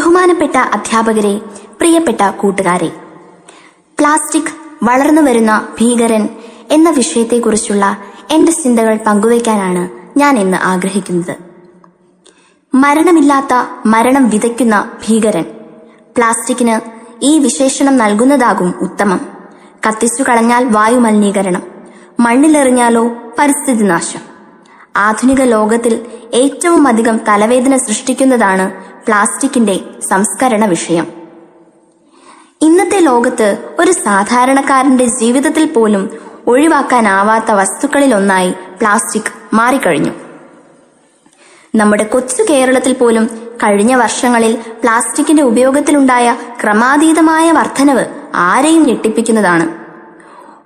ബഹുമാനപ്പെട്ട അധ്യാപകരെ പ്രിയപ്പെട്ട കൂട്ടുകാരെ. പ്ലാസ്റ്റിക് വളർന്നു വരുന്ന ഭീകരൻ എന്ന വിഷയത്തെക്കുറിച്ചുള്ള എന്റെ ചിന്തകൾ പങ്കുവയ്ക്കാനാണ് ഞാൻ ഇന്ന് ആഗ്രഹിക്കുന്നത്. മരണമില്ലാത്ത മരണം വിതയ്ക്കുന്ന ഭീകരൻ. പ്ലാസ്റ്റിക്കിന് ഈ വിശേഷണം നൽകുന്നതാകും ഉത്തമം. കത്തിച്ചു കളഞ്ഞാൽ വായുമലിനീകരണം മണ്ണിലെറിഞ്ഞാലോ പരിസ്ഥിതി നാശം. ആധുനിക ലോകത്തിൽ ഏറ്റവും അധികം തലവേദന സൃഷ്ടിക്കുന്നതാണ് പ്ലാസ്റ്റിക്കിന്റെ സംസ്കരണ വിഷയം. ഇന്നത്തെ ലോകത്ത് ഒരു സാധാരണക്കാരന്റെ ജീവിതത്തിൽ പോലും ഒഴിവാക്കാനാവാത്ത വസ്തുക്കളിലൊന്നായി പ്ലാസ്റ്റിക് മാറിക്കഴിഞ്ഞു. നമ്മുടെ കൊച്ചു കേരളത്തിൽ പോലും കഴിഞ്ഞ വർഷങ്ങളിൽ പ്ലാസ്റ്റിക്കിന്റെ ഉപയോഗത്തിലുണ്ടായ ക്രമാതീതമായ വർധനവ് ആരെയും ഞെട്ടിപ്പിക്കുന്നതാണ്.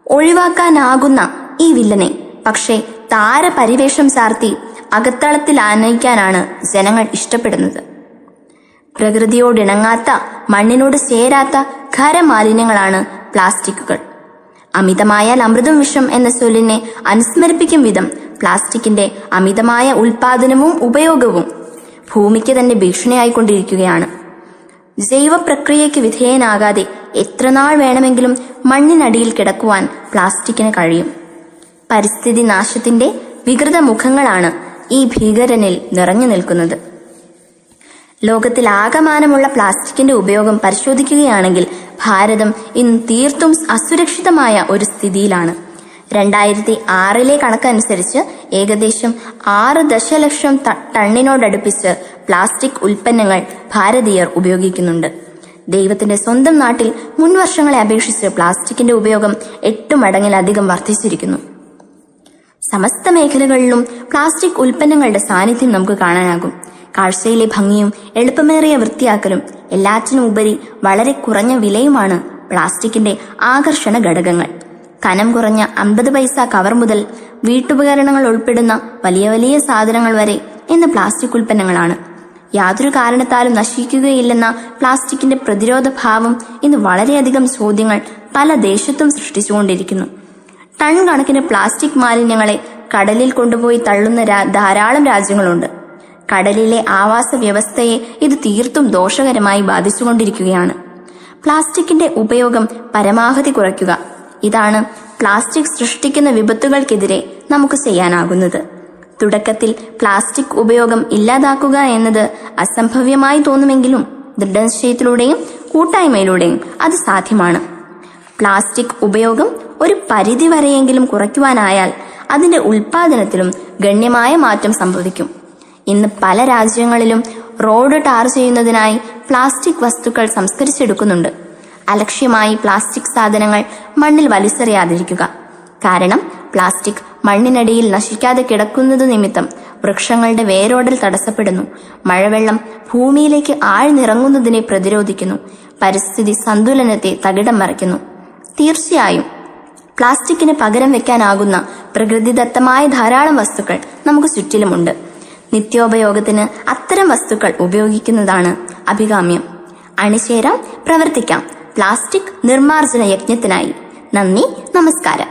ഒഴിവാക്കാനാകുന്ന ഈ വില്ലനെ പക്ഷേ താരപരിവേഷം ചാർത്തി അകത്തളത്തിൽ ആനയിക്കാനാണ് ജനങ്ങൾ ഇഷ്ടപ്പെടുന്നത്. പ്രകൃതിയോടിണങ്ങാത്ത മണ്ണിനോട് ചേരാത്ത ഖരമാലിന്യങ്ങളാണ് പ്ലാസ്റ്റിക്കുകൾ. അമിതമായാൽ അമൃതം വിഷം എന്ന ചൊല്ലിനെ അനുസ്മരിപ്പിക്കും വിധം പ്ലാസ്റ്റിക്കിന്റെ അമിതമായ ഉൽപാദനവും ഉപയോഗവും ഭൂമിക്ക് തന്നെ ഭീഷണിയായിക്കൊണ്ടിരിക്കുകയാണ്. ജൈവ പ്രക്രിയയ്ക്ക് വിധേയനാകാതെ എത്ര നാൾ വേണമെങ്കിലും മണ്ണിനടിയിൽ കിടക്കുവാൻ പ്ലാസ്റ്റിക്കിന് കഴിയും. പരിസ്ഥിതി നാശത്തിന്റെ വികൃത മുഖങ്ങളാണ് ഈ ഭീകരനിൽ നിറഞ്ഞു നിൽക്കുന്നത്. ലോകത്തിൽ ആകമാനമുള്ള പ്ലാസ്റ്റിക്കിന്റെ ഉപയോഗം പരിശോധിക്കുകയാണെങ്കിൽ ഭാരതം ഇന്ന് തീർത്തും അസുരക്ഷിതമായ ഒരു സ്ഥിതിയിലാണ്. രണ്ടായിരത്തി ആറിലെ കണക്കനുസരിച്ച് ഏകദേശം ആറ് ദശലക്ഷം ടണ്ണിനോടടുപ്പിച്ച് പ്ലാസ്റ്റിക് ഉൽപ്പന്നങ്ങൾ ഭാരതീയർ ഉപയോഗിക്കുന്നുണ്ട്. ദൈവത്തിന്റെ സ്വന്തം നാട്ടിൽ മുൻവർഷങ്ങളെ അപേക്ഷിച്ച് പ്ലാസ്റ്റിക്കിന്റെ ഉപയോഗം എട്ട് മടങ്ങിലധികം വർദ്ധിച്ചിരിക്കുന്നു. സമസ്ത മേഖലകളിലും പ്ലാസ്റ്റിക് ഉൽപ്പന്നങ്ങളുടെ സാന്നിധ്യം നമുക്ക് കാണാനാകും. കാഴ്ചയിലെ ഭംഗിയും എളുപ്പമേറിയ വൃത്തിയാക്കലും എല്ലാറ്റിനും ഉപരി വളരെ കുറഞ്ഞ വിലയുമാണ് പ്ലാസ്റ്റിക്കിന്റെ ആകർഷണ ഘടകങ്ങൾ. കനം കുറഞ്ഞ അമ്പത് പൈസ കവർ മുതൽ വീട്ടുപകരണങ്ങൾ ഉൾപ്പെടുന്ന വലിയ വലിയ സാധനങ്ങൾ വരെ ഇന്ന് പ്ലാസ്റ്റിക് ഉൽപ്പന്നങ്ങളാണ്. യാതൊരു കാരണത്താലും നശിക്കുകയില്ലെന്ന പ്ലാസ്റ്റിക്കിന്റെ പ്രതിരോധ ഭാവം ഇന്ന് വളരെയധികം ചോദ്യങ്ങൾ പല ദേശത്തും സൃഷ്ടിച്ചുകൊണ്ടിരിക്കുന്നു. ടൺ കണക്കിന് പ്ലാസ്റ്റിക് മാലിന്യങ്ങളെ കടലിൽ കൊണ്ടുപോയി തള്ളുന്ന ധാരാളം രാജ്യങ്ങളുണ്ട്. കടലിലെ ആവാസ വ്യവസ്ഥയെ ഇത് തീർത്തും ദോഷകരമായി ബാധിച്ചുകൊണ്ടിരിക്കുകയാണ്. പ്ലാസ്റ്റിക്കിന്റെ ഉപയോഗം പരമാവധി കുറയ്ക്കുക. ഇതാണ് പ്ലാസ്റ്റിക് സൃഷ്ടിക്കുന്ന വിപത്തുകൾക്കെതിരെ നമുക്ക് ചെയ്യാനാകുന്നത്. തുടക്കത്തിൽ പ്ലാസ്റ്റിക് ഉപയോഗം ഇല്ലാതാക്കുക എന്നത് അസംഭവ്യമായി തോന്നുമെങ്കിലും ദൃഢനിശ്ചയത്തിലൂടെയും കൂട്ടായ്മയിലൂടെയും അത് സാധ്യമാണ്. പ്ലാസ്റ്റിക് ഉപയോഗം ഒരു പരിധി വരെയെങ്കിലും കുറയ്ക്കുവാനായാൽ അതിന്റെ ഉൽപാദനത്തിലും ഗണ്യമായ മാറ്റം സംഭവിക്കും. ഇന്ന് പല രാജ്യങ്ങളിലും റോഡ് ടാർ ചെയ്യുന്നതിനായി പ്ലാസ്റ്റിക് വസ്തുക്കൾ സംസ്കരിച്ചെടുക്കുന്നുണ്ട്. അലക്ഷ്യമായി പ്ലാസ്റ്റിക് സാധനങ്ങൾ മണ്ണിൽ വലിച്ചെറിയാതിരിക്കുക. കാരണം പ്ലാസ്റ്റിക് മണ്ണിനടിയിൽ നശിക്കാതെ കിടക്കുന്നത് നിമിത്തം വൃക്ഷങ്ങളുടെ വേരോടൽ തടസ്സപ്പെടുന്നു. മഴവെള്ളം ഭൂമിയിലേക്ക് ആഴ്ന്നിറങ്ങുന്നതിനെ പ്രതിരോധിക്കുന്നു. പരിസ്ഥിതി സന്തുലനത്തെ തകിടം മറിക്കുന്നു. തീർച്ചയായും പ്ലാസ്റ്റിക്കിന് പകരം വെക്കാനാകുന്ന പ്രകൃതിദത്തമായ ധാരാളം വസ്തുക്കൾ നമുക്ക് ചുറ്റിലുമുണ്ട്. നിത്യോപയോഗത്തിന് അത്തരം വസ്തുക്കൾ ഉപയോഗിക്കുന്നതാണ് അഭികാമ്യം. അണിശേരം പ്രവർത്തിക്കാം. പ്ലാസ്റ്റിക് നിർമാർജന യജ്ഞത്തിനായി നന്ദി നമസ്കാരം.